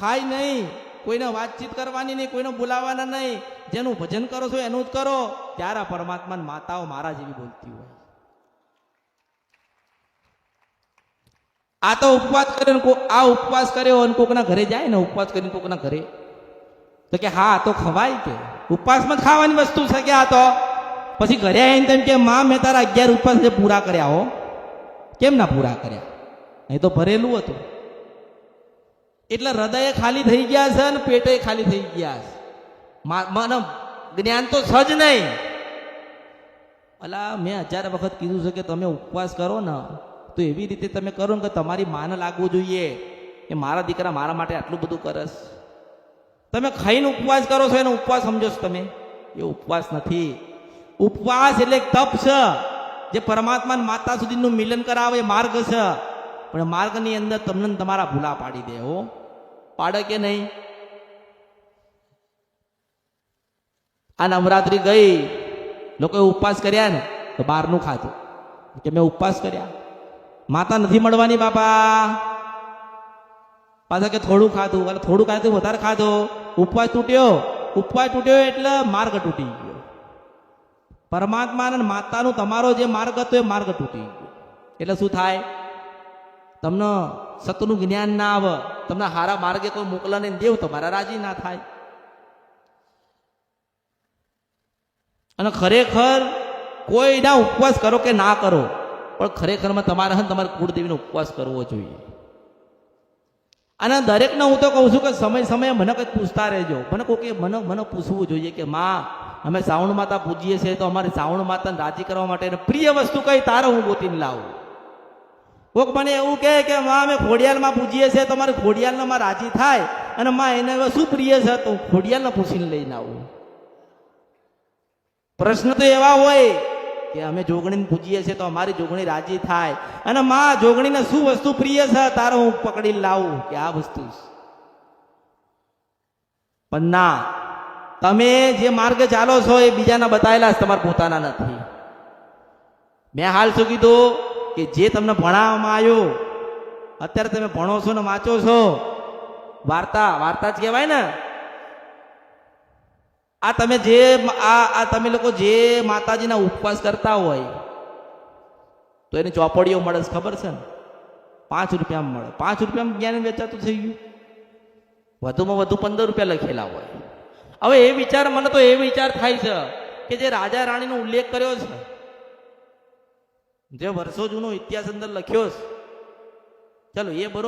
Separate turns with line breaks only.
ખાય નહીં, કોઈને વાતચીત કરવાની નહીં, કોઈને બોલાવવાના નહીં, જેનું ભજન કરો છો એનું જ કરો, ત્યારે પરમાત્મા માતાઓ મારા જેવી બોલતી હોય. આ તો ઉપવાસ કર્યો આ ઉપવાસ કર્યો અને કોકના ઘરે જાય ને ઉપવાસ કરીને કોકના ઘરે. તો કે હા તો ખવાય કે. ઉપવાસમાં ખાવાની વસ્તુ છે કે આ તો. પછી ઘરે આવીને તેમ કે, માં, મેં તારા અગિયાર ઉપવાસ પૂરા કર્યા હો. કેમ ના પૂરા કર્યા? એ તો ભરેલું હતું. એટલે હૃદય ખાલી થઈ ગયા છે અને પેટે ખાલી થઈ ગયા છે. મને જ્ઞાન તો સજ નહીં. અલા, મેં હજાર વખત કીધું છે કે તમે ઉપવાસ કરો ને, તો એવી રીતે તમે કરો ને કે તમારી માને લાગવું જોઈએ કે મારા દીકરા મારા માટે આટલું બધું કરસ તમે ખાઈને ઉપવાસ કરો છો, એનો ઉપવાસ સમજો છો તમે? એ ઉપવાસ નથી. ઉપવાસ એટલે તપ છે, જે પરમાત્મા માતા સુધીનું મિલન કરાવે, માર્ગ છે. પણ માર્ગની અંદર તમને તમારા ભૂલા પાડી દે હો. પાડે કે નહીં? આ નવરાત્રી ગઈ. લોકોએ ઉપવાસ કર્યા ને, તો બહારનું ખાધું. કે મેં ઉપવાસ કર્યા. માતા નથી મળવાની, બાપા. પાછા કે થોડું ખાધું. એટલે થોડું ખાધું, વધારે ખાધો. ઉપવાસ તૂટ્યો. ઉપવાસ તૂટ્યો એટલે માર્ગ તૂટી ગયો. પરમાત્મા અને માતાનું તમારો જે માર્ગ હતો એ માર્ગ તૂટી ગયો. એટલે શું થાય? તમને સતનું જ્ઞાન ના આવે, તમને હારા માર્ગે કોઈ મોકલા ને દેવ, તમારા રાજી ના થાય. અને ખરેખર કોઈના ઉપવાસ કરો કે ના કરો, પણ ખરેખરમાં તમારે હે તમારે કુળદેવીનો ઉપવાસ કરવો જોઈએ. અને દરેકને હું તો કહું છું કે સમય સમયે મને કંઈક પૂછતા રહેજો. મને કોઈ મને મને પૂછવું જોઈએ કે માં, અમે શ્રાવણ માતા પૂજીએ છીએ તો અમારે શ્રાવણ માતાને રાજી કરવા માટે પ્રિય વસ્તુ કઈ, તારે હું ગોતીને લાવું? કોક મને એવું કહે કે, માં, અમે ખોડિયાલમાં પૂજીએ છીએ તો અમારે ખોડિયાલમાં રાજી થાય અને માં, એને હવે શું પ્રિય છે? તો ખોડિયાલને પૂછીને લઈને આવું. પ્રશ્ન તો એવા હોય કે, અમે જોગણીને પૂજીએ છીએ, તો અમારી જોગણી રાજી થાય. અને માં, જોગણીને શું વસ્તુ પ્રિય છે? તારો હું પકડી લાવું કે આ વસ્તુ પણ ના, તમે જે માર્ગે ચાલો છો, એ બીજાના બતાવેલા તમારા પોતાના નથી. મેં હાલ શું કીધું? કે જે તમને ભણાવવામાં આવ્યો, અત્યારે તમે ભણો છો ને વાંચો છો, વાર્તા વાર્તા જ કહેવાય ને. આ તમે જે, આ આ તમે લોકો જે માતાજીના ઉપવાસ કરતા હોય, તો એની ચોપડીઓ મળે છે, ખબર છે ને? પાંચ રૂપિયામાં મળે. પાંચ રૂપિયામાં જ્ઞાન વેચાતું થઈ ગયું. વધુમાં વધુ પંદર રૂપિયા લખેલા હોય. હવે એ વિચાર, મને તો એ વિચાર થાય છે કે જે રાજા રાણીનો ઉલ્લેખ કર્યો છે જે વર્ષો જૂનો ઇતિહાસ અંદર લખ્યો છે. ચાલો એ બરોબર